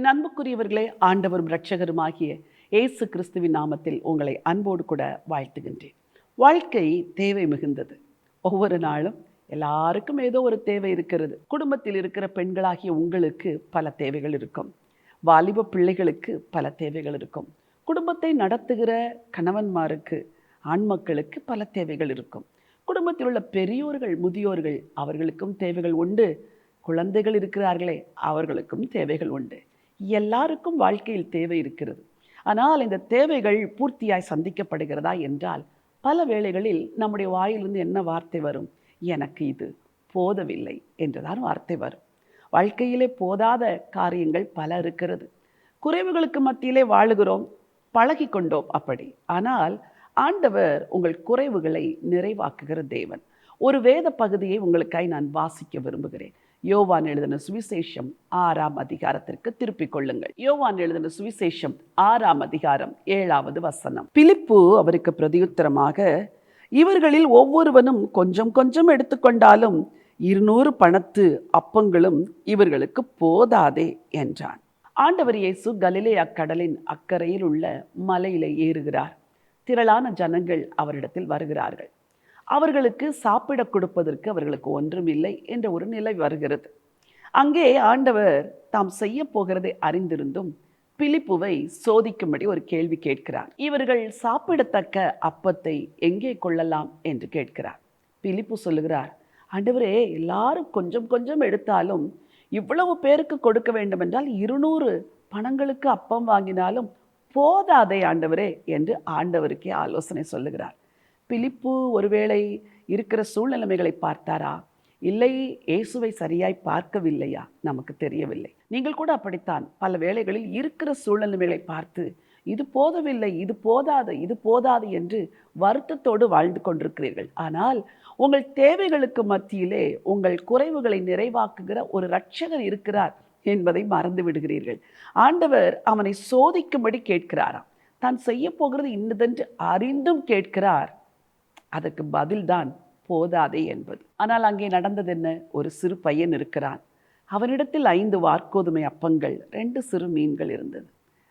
என் அன்புக்குரியவர்களே ஆண்டவரும் இரட்சகருமாகிய இயேசு கிறிஸ்துவின் நாமத்தில் உங்களை அன்போடு கூட வாழ்த்துகின்றேன். வாழ்க்கை தேவை மிகுந்தது. ஒவ்வொரு நாளும் எல்லாருக்கும் ஏதோ ஒரு தேவை இருக்கிறது. குடும்பத்தில் இருக்கிற பெண்களாகிய உங்களுக்கு பல தேவைகள் இருக்கும். வாலிப பிள்ளைகளுக்கு பல தேவைகள் இருக்கும். குடும்பத்தை நடத்துகிற கணவன்மாருக்கு ஆண் மக்களுக்கு பல தேவைகள் இருக்கும். குடும்பத்தில் உள்ள பெரியோர்கள் முதியோர்கள் அவர்களுக்கும் தேவைகள் உண்டு. குழந்தைகள் இருக்கிறார்களே அவர்களுக்கும் தேவைகள் உண்டு. எல்லாருக்கும் வாழ்க்கையில் தேவை இருக்கிறது. ஆனால் இந்த தேவைகள் பூர்த்தியாய் சந்திக்கப்படுகிறதா என்றால் பல வேளைகளில் நம்முடைய வாயிலிருந்து என்ன வார்த்தை வரும்? எனக்கு இது போதவில்லை என்றுதான் வார்த்தை வரும். வாழ்க்கையிலே போதாத காரியங்கள் பல இருக்கிறது. குறைவுகளுக்கு மத்தியிலே வாழுகிறோம் பழகி கொண்டோம் அப்படி. ஆனால் ஆண்டவர் உங்கள் குறைவுகளை நிறைவாக்குகிற தேவன். ஒரு வேத பகுதியை உங்களுக்காய் நான் வாசிக்க விரும்புகிறேன். யோவான் எழுதின சுவிசேஷம் ஆறாம் அதிகாரத்திற்கு திருப்பிக் கொள்ளுங்கள். யோவான் எழுதின சுவிசேஷம் ஆறாம் அதிகாரம் ஏழாவது வசனம். பிலிப்பு அவருக்கு பிரதியுத்தரமாக இவர்களில் ஒவ்வொருவனும் கொஞ்சம் கொஞ்சம் எடுத்துக்கொண்டாலும் இருநூறு பணத்து அப்பங்களும் இவர்களுக்கு போதாதே என்றான். ஆண்டவர் இயேசு கலிலேயா கடலின் அக்கறையில் உள்ள மலையில ஏறுகிறார். திரளான ஜனங்கள் அவரிடத்தில் வருகிறார்கள். அவர்களுக்கு சாப்பிட கொடுப்பதற்கு அவர்களுக்கு ஒன்றுமில்லை என்ற ஒரு நிலை வருகிறது. அங்கே ஆண்டவர் தாம் செய்ய போகிறதை அறிந்திருந்தும் பிலிப்புவை சோதிக்கும்படி ஒரு கேள்வி கேட்கிறார். இவர்கள் சாப்பிடத்தக்க அப்பத்தை எங்கே கொள்ளலாம் என்று கேட்கிறார். பிலிப்பு சொல்லுகிறார் ஆண்டவரே எல்லாரும் கொஞ்சம் கொஞ்சம் எடுத்தாலும் இவ்வளவு பேருக்கு கொடுக்க வேண்டும் என்றால் இருநூறு பணங்களுக்கு அப்பம் வாங்கினாலும் போதாதே ஆண்டவரே என்று ஆண்டவருக்கே ஆலோசனை சொல்லுகிறார். பிலிப்பு ஒருவேளை இருக்கிற சூழ்நிலைமைகளை பார்த்தாரா? இல்லை இயேசுவை சரியாய் பார்க்கவில்லையா? நமக்கு தெரியவில்லை. நீங்கள் கூட அப்படித்தான் பல வேளைகளில் இருக்கிற சூழ்நிலைமைகளை பார்த்து இது போதவில்லை இது போதாது இது போதாது என்று வருத்தத்தோடு வாழ்ந்து கொண்டிருக்கிறீர்கள். ஆனால் உங்கள் தேவைகளுக்கு மத்தியிலே உங்கள் குறைவுகளை நிறைவாக்குகிற ஒரு இரட்சகர் இருக்கிறார் என்பதை மறந்து விடுகிறீர்கள். ஆண்டவர் அவனை சோதிக்கும்படி கேட்கிறாராம். தான் செய்ய போகிறது இன்னதென்று அறிந்தும் கேட்கிறார். அதற்கு பதில்தான் போதாதே என்பது. ஆனால் அங்கே நடந்தது என்ன ஒரு சிறு பையன் இருக்கிறான். அவனிடத்தில் ஐந்து வார்க்கோதுமை அப்பங்கள் ரெண்டு சிறு மீன்கள் இருந்தது.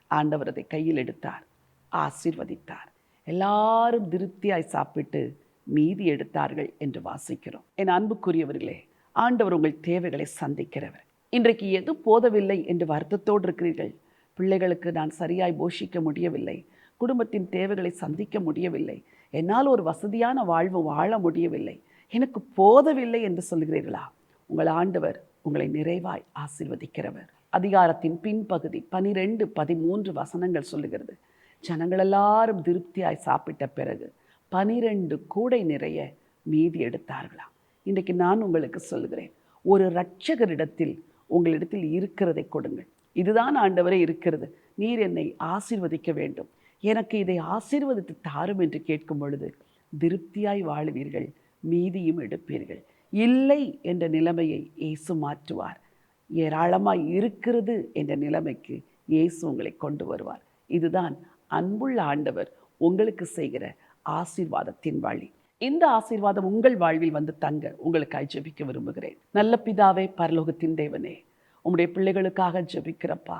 ஆண்டவர் அதை கையில் எடுத்தார். ஆசீர்வதித்தார். எல்லாரும் திருப்தியாய் சாப்பிட்டு மீதி எடுத்தார்கள் என்று வாசிக்கிறோம். என் அன்புக்குரியவர்களே ஆண்டவர் உங்கள் தேவைகளை சந்திக்கிறவர். இன்றைக்கு எது போதவில்லை என்று வருத்தத்தோடு இருக்கிறீர்கள்? பிள்ளைகளுக்கு நான் சரியாய் போஷிக்க முடியவில்லை. குடும்பத்தின் தேவைகளை சந்திக்க முடியவில்லை. என்னால் ஒரு வசதியான வாழ்வு வாழ முடியவில்லை. எனக்கு போதவில்லை என்று சொல்கிறீர்களா உங்கள் ஆண்டவர் உங்களை நிறைவாய் ஆசீர்வதிக்கிறவர். அதிகாரத்தின் பின்பகுதி பனிரெண்டு பதிமூன்று வசனங்கள் சொல்லுகிறது. ஜனங்கள் எல்லாரும் திருப்தியாய் சாப்பிட்ட பிறகு பனிரெண்டு கூடை நிறைய மீதி எடுத்தார்களாம் இன்றைக்கு நான் உங்களுக்கு சொல்லுகிறேன் ஒரு இரட்சகரிடத்தில் உங்களிடத்தில் இருக்கிறதை கொடுங்கள். இதுதான் ஆண்டவரே இருக்கிறது. நீர் என்னை ஆசீர்வதிக்க வேண்டும். எனக்கு இதை ஆசீர்வதித்து தாரும் என்று கேட்கும் பொழுது திருப்தியாய் வாழுவீர்கள் மீதியும் எடுப்பீர்கள். இல்லை என்ற நிலைமையை இயேசு மாற்றுவார். ஏராளமாய் இருக்கிறது என்ற நிலைமைக்கு இயேசு உங்களை கொண்டு வருவார். இதுதான் அன்புள்ள ஆண்டவர் உங்களுக்கு செய்கிற ஆசீர்வாதத்தின் வழி. இந்த ஆசீர்வாதம் உங்கள் வாழ்வில் வந்து தங்க உங்களுக்காய் ஜெபிக்க விரும்புகிறேன். நல்ல பிதாவே பரலோகத்தின் தேவனே உங்களுடைய பிள்ளைகளுக்காக ஜெபிக்கிறப்பா.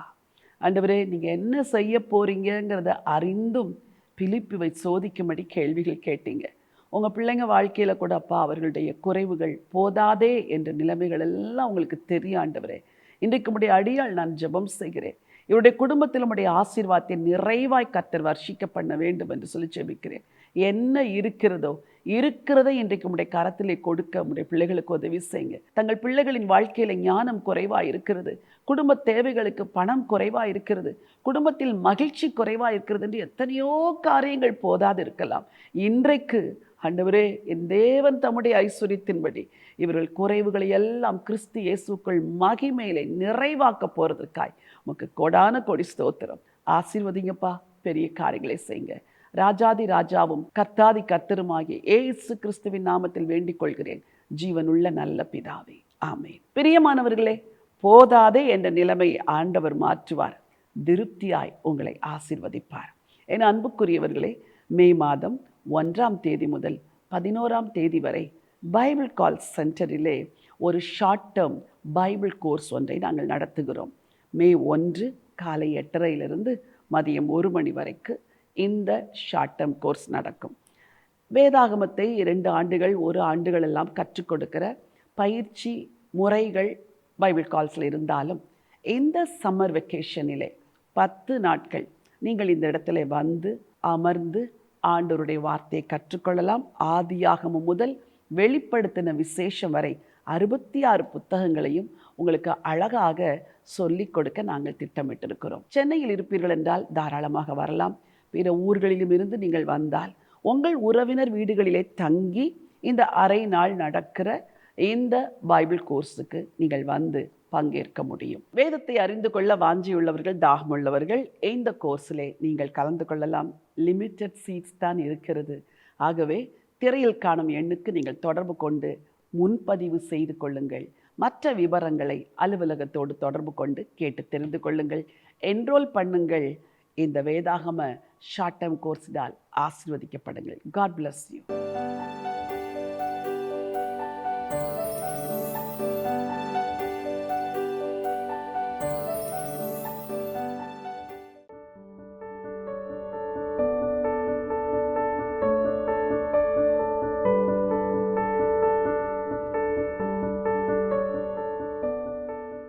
ஆண்டவரே நீங்கள் என்ன செய்ய போறீங்கங்கிறத அறிந்தும் பிலிப்புவை சோதிக்கும்படி கேள்விகள் கேட்டீங்க. உங்கள் பிள்ளைங்க வாழ்க்கையில் கூட அப்பா அவர்களுடைய குறைவுகள் போதாதே என்ற நிலைமைகள் எல்லாம் உங்களுக்கு தெரியும் ஆண்டவரே. இன்றைக்கு உடைய அடியால் நான் ஜெபம் செய்கிறேன். இவருடைய குடும்பத்தில் உடைய ஆசீர்வாதத்தை நிறைவாய் கத்தர் வர்ஷிக்க பண்ண வேண்டும் என்று சொல்லி ஜெபிக்கிறேன். என்ன இருக்கிறதோ இருக்கிறதை இன்றைக்கு உடைய கரத்திலே கொடுக்க உடைய பிள்ளைகளுக்கு உதவி செய்யுங்க. தங்கள் பிள்ளைகளின் வாழ்க்கையில ஞானம் குறைவா இருக்கிறது. குடும்ப தேவைகளுக்கு பணம் குறைவா இருக்கிறது. குடும்பத்தில் மகிழ்ச்சி குறைவா இருக்கிறது என்று எத்தனையோ காரியங்கள் போதாது இருக்கலாம். இன்றைக்கு ஆண்டவரே என் தேவன் தம்முடைய ஐஸ்வர்யத்தின்படி இவர்கள் குறைவுகளை எல்லாம் கிறிஸ்து இயேசுக்கள் மகிமையிலே நிறைவாக்க போறதுக்காய் உமக்கு கொடான கொடி ஸ்தோத்திரம். ஆசீர்வதிங்கப்பா. பெரிய காரியங்களை செய்யுங்க. ராஜாதி ராஜாவும் கர்த்தாதி கர்த்தருமாகிய ஏசு கிறிஸ்துவின் நாமத்தில் வேண்டிக் கொள்கிறேன் ஜீவனுள்ள நல்ல பிதாவே. ஆமென். பிரியமானவர்களே போதாதே என்ற நிலைமை ஆண்டவர் மாற்றுவார். திருப்தியாய் உங்களை ஆசிர்வதிப்பார். என அன்புக்குரியவர்களே மே மாதம் ஒன்றாம் தேதி முதல் பதினோராம் தேதி வரை பைபிள் கால் சென்டரிலே ஒரு ஷார்ட் டேர்ம் பைபிள் கோர்ஸ் ஒன்றை நாங்கள் நடத்துகிறோம். மே ஒன்று காலை எட்டரையிலிருந்து மதியம் ஒரு மணி வரைக்கு இந்த ஷார்ட் டேர்ம் கோர்ஸ் நடக்கும். வேதாகமத்தை இரண்டு ஆண்டுகள் ஒரு ஆண்டுகள் எல்லாம் கற்றுக் கொடுக்கிற பயிற்சி முறைகள் பைபிள் கால்ஸில் இருந்தாலும் இந்த சம்மர் வெக்கேஷனிலே பத்து நாட்கள் நீங்கள் இந்த இடத்துல வந்து அமர்ந்து ஆண்டோருடைய வார்த்தையை கற்றுக்கொள்ளலாம். ஆதியாகமம் முதல் வெளிப்படுத்தின விசேஷம் வரை அறுபத்தி ஆறு புத்தகங்களையும் உங்களுக்கு அழகாக சொல்லிக் கொடுக்க நாங்கள் திட்டமிட்டிருக்கிறோம். சென்னையில் இருப்பீர்கள் என்றால் தாராளமாக வரலாம். பிற ஊர்களிலும் இருந்து நீங்கள் வந்தால் உங்கள் உறவினர் வீடுகளிலே தங்கி இந்த அரை நாள் நடக்கிற இந்த பைபிள் கோர்ஸுக்கு நீங்கள் வந்து பங்கேற்க முடியும். வேதத்தை அறிந்து கொள்ள வாஞ்சியுள்ளவர்கள் தாகமுள்ளவர்கள் இந்த கோர்ஸிலே நீங்கள் கலந்து கொள்ளலாம். லிமிட்டட் சீட்ஸ் தான் இருக்கிறது. ஆகவே திரையில் காணும் எண்ணுக்கு நீங்கள் தொடர்பு கொண்டு முன்பதிவு செய்து கொள்ளுங்கள். மற்ற விவரங்களை அலுவலகத்தோடு தொடர்பு கொண்டு கேட்டு தெரிந்து கொள்ளுங்கள். என்ரோல் பண்ணுங்கள். இந்த வேதாகம ஷார்ட் டேர்ம் கோர்ஸினால் ஆசிர்வதிக்கப்படுங்கள். God bless you